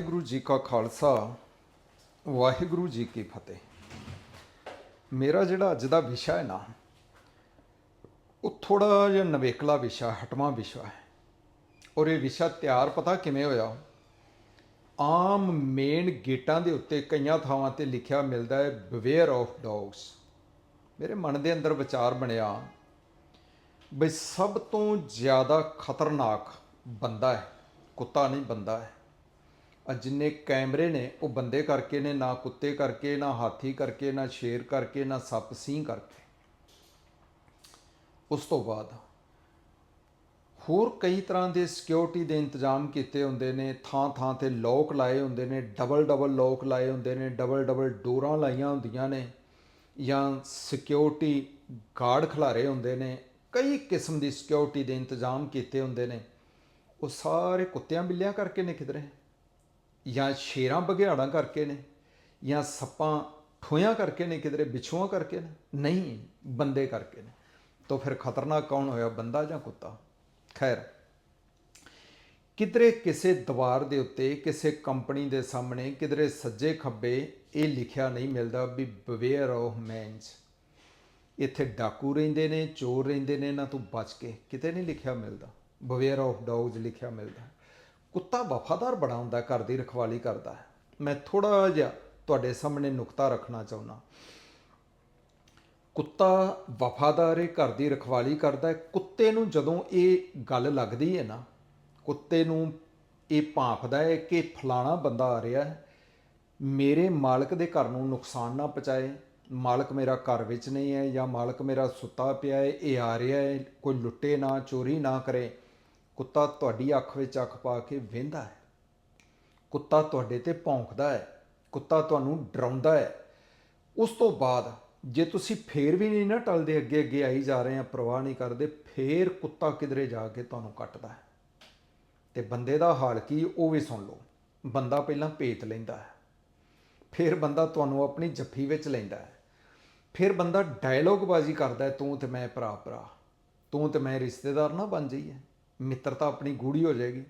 ਵਾਹਿਗੁਰੂ ਜੀ ਕਾ ਖਾਲਸਾ, ਵਾਹਿਗੁਰੂ ਜੀ ਕੀ ਫਤਿਹ। ਮੇਰਾ ਜਿਹੜਾ ਅੱਜ ਦਾ ਵਿਸ਼ਾ ਹੈ ਨਾ, ਉਹ ਥੋੜਾ ਜਿਹਾ ਨਵੇਕਲਾ ਵਿਸ਼ਾ, ਹਟਵਾਂ ਵਿਸ਼ਾ ਹੈ। ਔਰ ਇਹ ਵਿਸ਼ਾ ਤਿਆਰ ਪਤਾ ਕਿਵੇਂ ਹੋਇਆ? ਆਮ ਮੇਨ ਗੇਟਾਂ ਦੇ ਉੱਤੇ ਕਈਆਂ ਥਾਵਾਂ ਤੇ ਲਿਖਿਆ ਮਿਲਦਾ ਹੈ ਬਵੇਅਰ ਆਫ ਡੌਗਸ ਮੇਰੇ ਮਨ ਦੇ ਅੰਦਰ ਵਿਚਾਰ ਬਣਿਆ ਬਈ ਸਭ ਤੋਂ ਜ਼ਿਆਦਾ ਖਤਰਨਾਕ ਬੰਦਾ ਹੈ, ਕੁੱਤਾ ਨਹੀਂ ਬੰਦਾ ਹੈ। ਜਿੰਨੇ ਕੈਮਰੇ ਨੇ, ਉਹ ਬੰਦੇ ਕਰਕੇ ਨੇ, ਨਾ ਕੁੱਤੇ ਕਰਕੇ, ਨਾ ਹਾਥੀ ਕਰਕੇ, ਨਾ ਸ਼ੇਰ ਕਰਕੇ, ਨਾ ਸੱਪ ਸਿੰਘ ਕਰਕੇ। ਉਸ ਤੋਂ ਬਾਅਦ ਹੋਰ ਕਈ ਤਰ੍ਹਾਂ ਦੇ ਸਿਕਿਉਰਿਟੀ ਦੇ ਇੰਤਜ਼ਾਮ ਕੀਤੇ ਹੁੰਦੇ ਨੇ, ਥਾਂ ਥਾਂ ਤੇ ਲੋਕ ਲਾਏ ਹੁੰਦੇ ਨੇ ਡਬਲ ਡਬਲ ਲੋਕ ਲਾਏ ਹੁੰਦੇ ਨੇ ਡਬਲ ਡਬਲ ਡੋਰਾਂ ਲਾਈਆਂ ਹੁੰਦੀਆਂ ਨੇ, ਜਾਂ ਸਿਕਿਉਰਿਟੀ ਗਾਰਡ ਖਿਲਾਰੇ ਹੁੰਦੇ ਨੇ, ਕਈ ਕਿਸਮ ਦੀ ਸਿਕਿਉਰਿਟੀ ਦੇ ਇੰਤਜ਼ਾਮ ਕੀਤੇ ਹੁੰਦੇ ਨੇ। ਉਹ ਸਾਰੇ ਕੁੱਤਿਆਂ ਬਿੱਲਿਆਂ ਕਰਕੇ ਨੇ ਕਿਧਰੇ? ਜਾਂ ਸ਼ੇਰਾਂ ਬਘਿਆੜਾਂ ਕਰਕੇ ਨੇ, ਜਾਂ ਸੱਪਾਂ ਠੋਇਆਂ ਕਰਕੇ ਨੇ, ਕਿਧਰੇ ਵਿਛੂਆਂ ਕਰਕੇ ਨੇ? ਨਹੀਂ, ਬੰਦੇ ਕਰਕੇ ਨੇ। ਤਾਂ ਫਿਰ ਖਤਰਨਾਕ ਕੌਣ ਹੋਇਆ, ਬੰਦਾ ਜਾਂ ਕੁੱਤਾ? ਖੈਰ, ਕਿਧਰੇ ਕਿਸੇ ਦੀਵਾਰ ਦੇ ਉੱਤੇ, ਕਿਸੇ ਕੰਪਨੀ ਦੇ ਸਾਹਮਣੇ, ਕਿਧਰੇ ਸੱਜੇ ਖੱਬੇ ਇਹ ਲਿਖਿਆ ਨਹੀਂ ਮਿਲਦਾ ਵੀ ਬਵੇਅਰ ਆਫ ਮੈਨਸ ਇੱਥੇ ਡਾਕੂ ਰਹਿੰਦੇ ਨੇ, ਚੋਰ ਰਹਿੰਦੇ ਨੇ, ਇਹਨਾਂ ਤੋਂ ਬਚ ਕੇ ਕਿਤੇ ਨਹੀਂ ਲਿਖਿਆ ਮਿਲਦਾ। ਬਵੇਅਰ ਆਫ ਡੌਗਸ ਲਿਖਿਆ ਮਿਲਦਾ। ਕੁੱਤਾ ਵਫਾਦਾਰ ਬੜਾ ਹੁੰਦਾ, ਘਰ ਦੀ ਰਖਵਾਲੀ ਕਰਦਾ ਹੈ। ਮੈਂ ਥੋੜਾ ਜਿਹਾ ਤੁਹਾਡੇ ਸਾਹਮਣੇ ਨੁਕਤਾ ਰੱਖਣਾ ਚਾਹੁੰਦਾ। ਕੁੱਤਾ ਵਫਾਦਾਰ ਹੈ, ਘਰ ਦੀ ਰਖਵਾਲੀ ਕਰਦਾ ਹੈ। ਕੁੱਤੇ ਨੂੰ ਜਦੋਂ ਇਹ ਗੱਲ ਲੱਗਦੀ ਹੈ ਨਾ, ਕੁੱਤੇ ਨੂੰ ਇਹ ਭਾਂਫਦਾ ਹੈ ਕਿ ਫਲਾਣਾ ਬੰਦਾ ਆ ਰਿਹਾ ਹੈ। ਮੇਰੇ ਮਾਲਕ ਦੇ ਘਰ ਨੂੰ ਨੁਕਸਾਨ ਨਾ ਪਹੁੰਚਾਏ। ਮਾਲਕ ਮੇਰਾ ਘਰ ਵਿੱਚ ਨਹੀਂ ਹੈ ਜਾਂ ਮਾਲਕ ਮੇਰਾ ਸੁੱਤਾ ਪਿਆ ਹੈ, ਇਹ ਆ ਰਿਹਾ ਹੈ। ਕੋਈ ਲੁੱਟੇ ਨਾ, ਚੋਰੀ ਨਾ ਕਰੇ। ਕੁੱਤਾ ਤੁਹਾਡੀ ਅੱਖ ਵਿੱਚ ਅੱਖ ਪਾ ਕੇ ਵੇਂਦਾ ਹੈ। ਕੁੱਤਾ ਤੁਹਾਡੇ ਤੇ ਭੌਂਕਦਾ ਹੈ। ਕੁੱਤਾ ਤੁਹਾਨੂੰ ਡਰਾਉਂਦਾ ਹੈ। ਉਸ ਤੋਂ ਬਾਅਦ ਜੇ ਤੁਸੀਂ ਫੇਰ ਵੀ ਨਹੀਂ ਨਾ ਟਲਦੇ, ਅੱਗੇ ਅੱਗੇ ਆਈ ਜਾ ਰਹੇ ਆ ਪਰਵਾਹ ਨਹੀਂ ਕਰਦੇ, ਫੇਰ ਕੁੱਤਾ ਕਿਧਰੇ ਜਾ ਕੇ ਤੁਹਾਨੂੰ ਕੱਟਦਾ ਹੈ। ਤੇ ਬੰਦੇ ਦਾ ਹਾਲ ਕੀ ਉਹ ਵੀ ਸੁਣ ਲਓ। ਬੰਦਾ ਪਹਿਲਾਂ ਭੇਤ ਲੈਂਦਾ ਹੈ। ਫਿਰ ਬੰਦਾ ਤੁਹਾਨੂੰ ਆਪਣੀ ਜੱਫੀ ਵਿੱਚ ਲੈਂਦਾ ਹੈ। ਫਿਰ ਬੰਦਾ ਡਾਇਲੋਗ ਬਾਜ਼ੀ ਕਰਦਾ ਤੂੰ ਤੇ ਮੈਂ ਭਰਾ ਭਰਾ ਤੂੰ ਤੇ ਮੈਂ ਰਿਸ਼ਤੇਦਾਰ ਨਾ ਬਣ ਜਾਈਏ। ਮਿੱਤਰਤਾ ਆਪਣੀ ਗੂੜੀ ਹੋ ਜਾਏਗੀ।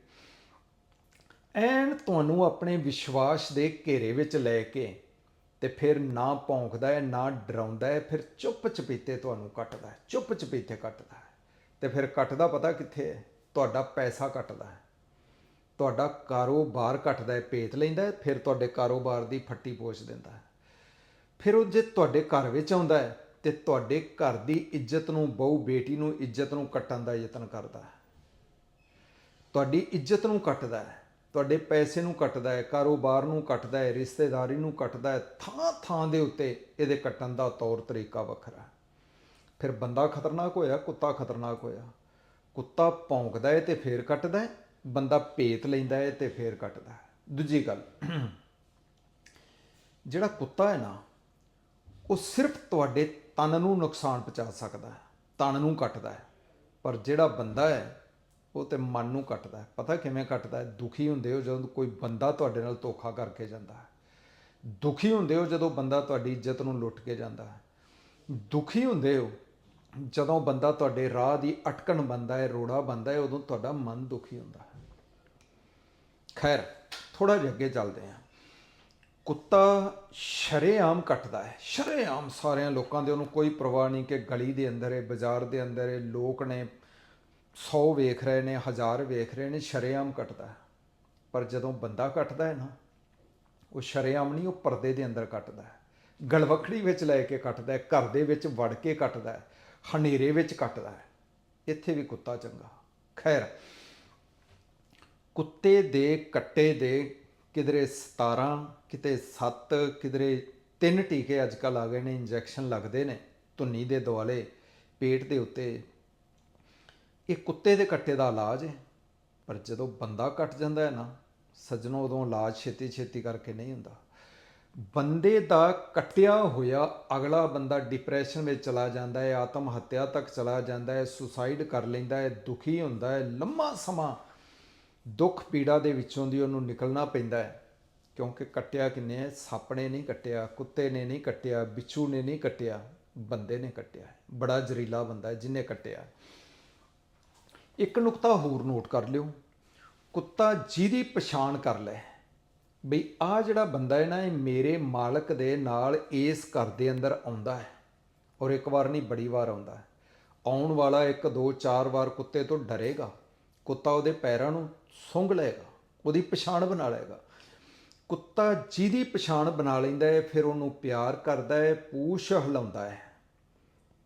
ਐਨ ਤੁਹਾਨੂੰ ਆਪਣੇ ਵਿਸ਼ਵਾਸ ਦੇ ਘੇਰੇ ਵਿੱਚ ਲੈ ਕੇ ਤੇ ਫਿਰ ਨਾ ਭੌਂਕਦਾ ਹੈ, ਨਾ ਡਰਾਉਂਦਾ ਹੈ, ਫਿਰ ਚੁੱਪ ਚਪੀਤੇ ਤੁਹਾਨੂੰ ਕੱਟਦਾ ਹੈ ਚੁੱਪ ਚਪੀਤੇ ਕੱਟਦਾ ਹੈ। ਤੇ ਫਿਰ ਕੱਟਦਾ ਪਤਾ ਕਿੱਥੇ ਹੈ? ਤੁਹਾਡਾ ਪੈਸਾ ਕੱਟਦਾ ਹੈ। ਤੁਹਾਡਾ ਕਾਰੋਬਾਰ ਘਟਦਾ ਹੈ, ਭੇਤ ਲੈਂਦਾ ਹੈ, ਫਿਰ ਤੁਹਾਡੇ ਕਾਰੋਬਾਰ ਦੀ ਫੱਟੀ ਪੋਚ ਦਿੰਦਾ ਹੈ। ਫਿਰ ਉਹ ਜੇ ਤੁਹਾਡੇ ਘਰ ਵਿੱਚ ਆਉਂਦਾ ਹੈ ਤੇ ਤੁਹਾਡੇ ਘਰ ਦੀ ਇੱਜ਼ਤ ਨੂੰ, ਬਹੁ ਬੇਟੀ ਨੂੰ ਇੱਜ਼ਤ ਨੂੰ ਕੱਟਣ ਦਾ ਯਤਨ ਕਰਦਾ ਹੈ। ਤੁਹਾਡੀ ਇੱਜ਼ਤ ਨੂੰ ਕੱਟਦਾ ਹੈ, ਤੁਹਾਡੇ ਪੈਸੇ ਨੂੰ ਕੱਟਦਾ ਹੈ, ਕਾਰੋਬਾਰ ਨੂੰ ਕੱਟਦਾ ਹੈ, ਰਿਸ਼ਤੇਦਾਰੀ ਨੂੰ ਕੱਟਦਾ ਹੈ ਥਾਂ ਥਾਂ ਦੇ ਉੱਤੇ ਇਹਦੇ ਕੱਟਣ ਦਾ ਤੌਰ ਤਰੀਕਾ ਵੱਖਰਾ ਫਿਰ ਬੰਦਾ ਖਤਰਨਾਕ ਹੋਇਆ, ਕੁੱਤਾ ਖਤਰਨਾਕ ਹੋਇਆ। ਕੁੱਤਾ ਭੌਂਕਦਾ ਹੈ ਤੇ ਫੇਰ ਕੱਟਦਾ ਹੈ, ਬੰਦਾ ਭੇਤ ਲੈਂਦਾ ਹੈ ਤੇ ਫੇਰ ਕੱਟਦਾ ਹੈ। ਦੂਜੀ ਗੱਲ, ਜਿਹੜਾ ਕੁੱਤਾ ਹੈ ਨਾ, ਉਹ ਸਿਰਫ ਤੁਹਾਡੇ ਤਨ ਨੂੰ ਨੁਕਸਾਨ ਪਹੁੰਚਾ ਸਕਦਾ ਹੈ, ਤਨ ਨੂੰ ਕੱਟਦਾ ਹੈ। ਪਰ ਜਿਹੜਾ ਬੰਦਾ ਹੈ ਉਹ ਤੇ ਮਨ ਨੂੰ ਕੱਟਦਾ ਪਤਾ ਕਿਵੇਂ ਕੱਟਦਾ ਦੁਖੀ ਹੁੰਦੇ ਹੋ ਜਦੋਂ ਕੋਈ ਬੰਦਾ ਤੁਹਾਡੇ ਨਾਲ ਧੋਖਾ ਕਰਕੇ ਜਾਂਦਾ ਹੈ। ਦੁਖੀ ਹੁੰਦੇ ਹੋ ਜਦੋਂ ਬੰਦਾ ਤੁਹਾਡੀ ਇੱਜ਼ਤ ਨੂੰ ਲੁੱਟ ਕੇ ਜਾਂਦਾ ਹੈ। ਦੁਖੀ ਹੁੰਦੇ ਹੋ ਜਦੋਂ ਬੰਦਾ ਤੁਹਾਡੇ ਰਾਹ ਦੀ ਅਟਕਣ ਬੰਦਾ ਹੈ, ਰੋੜਾ ਬੰਦਾ ਹੈ, ਉਦੋਂ ਤੁਹਾਡਾ ਮਨ ਦੁਖੀ ਹੁੰਦਾ ਹੈ। ਖੈਰ ਥੋੜਾ ਜਿਹਾ ਅੱਗੇ ਚੱਲਦੇ ਹਾਂ। ਕੁੱਤਾ ਸ਼ਰੇਆਮ ਕੱਟਦਾ ਹੈ। ਸ਼ਰੇਆਮ ਸਾਰਿਆਂ ਲੋਕਾਂ ਦੇ, ਉਹਨੂੰ ਕੋਈ ਪਰਵਾਹ ਨਹੀਂ ਕਿ ਗਲੀ ਦੇ ਅੰਦਰ ਹੈ, ਬਾਜ਼ਾਰ ਦੇ ਅੰਦਰ ਹੈ, ਲੋਕ ਨੇ 100 ਵੇਖ ਰਹੇ ਨੇ, ਹਜ਼ਾਰ ਵੇਖ ਰਹੇ ਨੇ, ਸ਼ਰੇਆਮ ਕੱਟਦਾ ਪਰ ਜਦੋਂ ਬੰਦਾ ਕੱਟਦਾ ਹੈ ਨਾ, ਉਹ ਸ਼ਰੇਆਮ ਨਹੀਂ, ਉਹ ਪਰਦੇ ਦੇ ਅੰਦਰ ਕੱਟਦਾ ਹੈ। ਗਲਵਖੜੀ ਵਿੱਚ ਲੈ ਕੇ ਕੱਟਦਾ ਹੈ, ਘਰ ਦੇ ਵਿੱਚ ਵੜ ਕੇ ਕੱਟਦਾ ਹੈ, ਹਨੇਰੇ ਵਿੱਚ ਕੱਟਦਾ ਹੈ। ਇੱਥੇ ਵੀ ਕੁੱਤਾ ਚੰਗਾ। ਖੈਰ, ਕੁੱਤੇ ਦੇ ਕੱਟੇ ਦੇ ਕਿਧਰੇ 17 ਕਿਤੇ 7 ਕਿਧਰੇ ਤਿੰਨ ਟੀਕੇ ਅੱਜ ਕੱਲ ਆ ਗਏ ਨੇ, ਇੰਜੈਕਸ਼ਨ ਲੱਗਦੇ ਨੇ, ਧੁੰਨੀ ਦੇ ਦੁਆਲੇ, ਪੇਟ ਦੇ ਉੱਤੇ ਇਹ ਕੁੱਤੇ ਦੇ ਕੱਟੇ ਦਾ ਇਲਾਜ ਹੈ, ਪਰ ਜਦੋਂ ਬੰਦਾ ਕੱਟ ਜਾਂਦਾ ਹੈ ਨਾ, ਸੱਜਣੋ ਉਦੋਂ ਇਲਾਜ ਛੇਤੀ ਛੇਤੀ ਕਰਕੇ ਨਹੀਂ ਹੁੰਦਾ। ਬੰਦੇ ਦਾ ਕੱਟਿਆ ਹੋਇਆ ਅਗਲਾ ਬੰਦਾ ਡਿਪਰੈਸ਼ਨ ਵਿੱਚ ਚਲਾ ਜਾਂਦਾ ਹੈ, ਆਤਮ ਹੱਤਿਆ ਤੱਕ ਚਲਾ ਜਾਂਦਾ ਹੈ ਸੁਸਾਈਡ ਕਰ ਲੈਂਦਾ ਹੈ, ਦੁਖੀ ਹੁੰਦਾ ਹੈ, ਲੰਮਾ ਸਮਾਂ ਦੁੱਖ ਪੀੜਾ ਦੇ ਵਿੱਚੋਂ ਦੀ ਉਹਨੂੰ ਨਿਕਲਣਾ ਪੈਂਦਾ ਹੈ, ਕਿਉਂਕਿ ਕੱਟਿਆ ਕਿੰਨੇ ਹੈ? ਸੱਪ ਨੇ ਨਹੀਂ ਕੱਟਿਆ, ਕੁੱਤੇ ਨੇ ਨਹੀਂ ਕੱਟਿਆ, ਬਿੱਛੂ ਨੇ ਨਹੀਂ ਕੱਟਿਆ, ਬੰਦੇ ਨੇ ਕੱਟਿਆ ਬੜਾ ਜ਼ਰੀਲਾ ਬੰਦਾ ਹੈ ਜਿਹਨੇ ਕੱਟਿਆ। ਇੱਕ ਨੁਕਤਾ ਹੋਰ ਨੋਟ ਕਰ ਲਿਓ। ਕੁੱਤਾ ਜਿਹਦੀ ਪਛਾਣ ਕਰ ਲੈ। ਬਈ ਆ ਜਿਹੜਾ ਬੰਦਾ ਹੈ ਨਾ, ਇਹ ਮੇਰੇ ਮਾਲਕ ਦੇ ਨਾਲ ਇਸ ਘਰ ਦੇ ਅੰਦਰ ਆਉਂਦਾ ਹੈ ਔਰ ਇੱਕ ਵਾਰ ਨਹੀਂ, ਬੜੀ ਵਾਰ ਆਉਂਦਾ ਹੈ। ਆਉਣ ਵਾਲਾ ਇੱਕ, ਦੋ, ਚਾਰ ਵਾਰ ਕੁੱਤੇ ਤੋਂ ਡਰੇਗਾ। ਕੁੱਤਾ ਉਹਦੇ ਪੈਰਾਂ ਨੂੰ ਸੁੰਘ ਲਏਗਾ, ਉਹਦੀ ਪਛਾਣ ਬਣਾ ਲਏਗਾ। ਕੁੱਤਾ ਜਿਹਦੀ ਪਛਾਣ ਬਣਾ ਲੈਂਦਾ ਹੈ, ਫਿਰ ਉਹਨੂੰ ਪਿਆਰ ਕਰਦਾ ਹੈ, ਪੂਛ ਹਿਲਾਉਂਦਾ ਹੈ।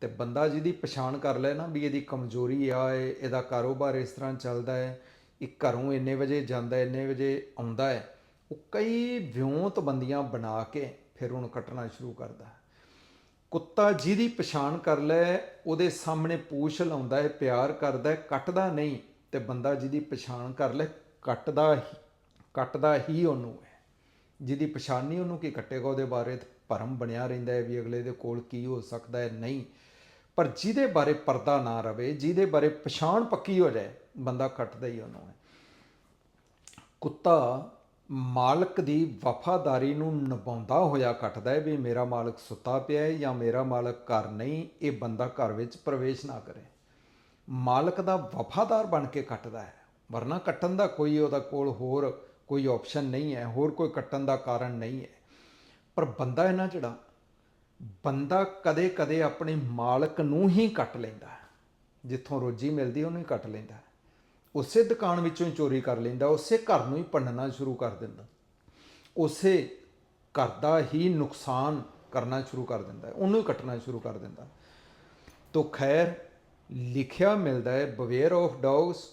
ਤੇ ਬੰਦਾ ਜਿਹਦੀ ਪਛਾਣ ਕਰ ਲੈ ਨਾ, ਵੀ ਇਹਦੀ ਕਮਜ਼ੋਰੀ ਆ, ਇਹ, ਇਹਦਾ ਕਾਰੋਬਾਰ ਇਸ ਤਰ੍ਹਾਂ ਚੱਲਦਾ ਹੈ, ਇਹ ਘਰੋਂ ਇੰਨੇ ਵਜੇ ਜਾਂਦਾ, ਇੰਨੇ ਵਜੇ ਆਉਂਦਾ ਹੈ, ਉਹ ਕਈ ਵਿਉਂਤ ਬੰਦੀਆਂ ਬਣਾ ਕੇ ਫਿਰ ਉਹਨੂੰ ਕੱਟਣਾ ਸ਼ੁਰੂ ਕਰਦਾ ਕੁੱਤਾ ਜਿਹਦੀ ਪਛਾਣ ਕਰ ਲੈ, ਉਹਦੇ ਸਾਹਮਣੇ ਪੂਛ ਲਾਉਂਦਾ ਹੈ, ਪਿਆਰ ਕਰਦਾ ਹੈ, ਕੱਟਦਾ ਨਹੀਂ, ਤੇ ਬੰਦਾ ਜਿਹਦੀ ਪਛਾਣ ਕਰ ਲੈ, ਕੱਟਦਾ ਹੀ ਕੱਟਦਾ ਹੀ ਉਹਨੂੰ ਹੈ। ਜਿਹਦੀ ਪਛਾਣ ਨਹੀਂ ਉਹਨੂੰ ਕੀ ਕੱਟੇਗਾ, ਉਹਦੇ ਬਾਰੇ ਭਰਮ ਬਣਿਆ ਰਹਿੰਦਾ ਹੈ ਵੀ ਅਗਲੇ ਦੇ ਕੋਲ ਕੀ ਹੋ ਸਕਦਾ ਹੈ, ਨਹੀਂ। ਪਰ ਜਿਹਦੇ ਬਾਰੇ ਪਰਦਾ ਨਾ ਰਵੇ, ਜਿਹਦੇ ਬਾਰੇ ਪਛਾਣ ਪੱਕੀ ਹੋ ਜਾਏ, ਬੰਦਾ ਕੱਟਦਾ ਹੀ ਉਹਨੂੰ ਹੈ। ਕੁੱਤਾ ਮਾਲਕ ਦੀ ਵਫਾਦਾਰੀ ਨੂੰ ਨਿਭਾਉਂਦਾ ਹੋਇਆ ਕੱਟਦਾ ਹੈ ਵੀ ਮੇਰਾ ਮਾਲਕ ਸੁੱਤਾ ਪਿਆ ਹੈ ਜਾਂ ਮੇਰਾ ਮਾਲਕ ਘਰ ਨਹੀਂ, ਇਹ ਬੰਦਾ ਘਰ ਵਿੱਚ ਪ੍ਰਵੇਸ਼ ਨਾ ਕਰੇ। ਮਾਲਕ ਦਾ ਵਫਾਦਾਰ ਬਣ ਕੇ ਕੱਟਦਾ ਹੈ, ਵਰਨਾ ਕੱਟਣ ਦਾ ਕੋਈ ਉਹਦਾ ਕੋਲ ਹੋਰ ਕੋਈ ਆਪਸ਼ਨ ਨਹੀਂ ਹੈ, ਹੋਰ ਕੋਈ ਕੱਟਣ ਦਾ ਕਾਰਨ ਨਹੀਂ ਹੈ। ਪਰ ਬੰਦਾ ਇਹਨਾਂ ਜਿਹੜਾ ਬੰਦਾ ਕਦੇ-ਕਦੇ ਆਪਣੇ ਮਾਲਕ ਨੂੰ ਹੀ ਕੱਟ ਲੈਂਦਾ ਜਿੱਥੋਂ ਰੋਜੀ ਮਿਲਦੀ ਉਹਨੂੰ ਹੀ ਕੱਟ ਲੈਂਦਾ ਉਸੇ ਦੁਕਾਨ ਵਿੱਚੋਂ ਹੀ ਚੋਰੀ ਕਰ ਲੈਂਦਾ, ਉਸੇ ਘਰ ਨੂੰ ਹੀ ਭੰਨਣਾ ਸ਼ੁਰੂ ਕਰ ਦਿੰਦਾ। ਉਸੇ ਘਰ ਦਾ ਹੀ ਨੁਕਸਾਨ ਕਰਨਾ ਸ਼ੁਰੂ ਕਰ ਦਿੰਦਾ ਉਹਨੂੰ ਹੀ ਕੱਟਣਾ ਸ਼ੁਰੂ ਕਰ ਦਿੰਦਾ ਤੋ ਖੈਰ, ਲਿਖਿਆ ਮਿਲਦਾ ਹੈ ਬਵੇਅਰ ਆਫ ਡੌਗਸ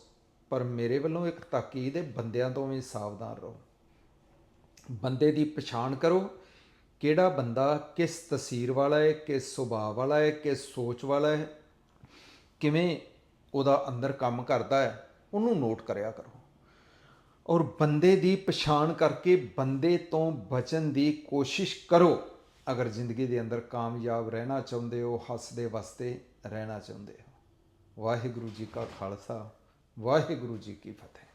ਪਰ ਮੇਰੇ ਵੱਲੋਂ ਇੱਕ ਤਾਕੀਦ ਹੈ, ਬੰਦਿਆਂ ਤੋਂ ਵੀ ਸਾਵਧਾਨ ਰਹੋ। ਬੰਦੇ ਦੀ ਪਛਾਣ ਕਰੋ ਕਿਹੜਾ ਬੰਦਾ ਕਿਸ ਤਸਵੀਰ ਵਾਲਾ ਹੈ, ਕਿਸ ਸੁਭਾਅ ਵਾਲਾ ਹੈ, ਕਿਸ ਸੋਚ ਵਾਲਾ ਹੈ, ਕਿਵੇਂ ਉਹਦਾ ਅੰਦਰ ਕੰਮ ਕਰਦਾ ਹੈ, ਉਹਨੂੰ ਨੋਟ ਕਰਿਆ ਕਰੋ। ਔਰ ਬੰਦੇ ਦੀ ਪਛਾਣ ਕਰਕੇ ਬੰਦੇ ਤੋਂ ਬਚਣ ਦੀ ਕੋਸ਼ਿਸ਼ ਕਰੋ। ਅਗਰ ਜ਼ਿੰਦਗੀ ਦੇ ਅੰਦਰ ਕਾਮਯਾਬ ਰਹਿਣਾ ਚਾਹੁੰਦੇ ਹੋ, ਹੱਸਦੇ ਵਸਦੇ ਰਹਿਣਾ ਚਾਹੁੰਦੇ ਹੋ। ਵਾਹਿਗੁਰੂ ਜੀ ਕਾ ਖਾਲਸਾ, ਵਾਹਿਗੁਰੂ ਜੀ ਕੀ ਫਤਿਹ।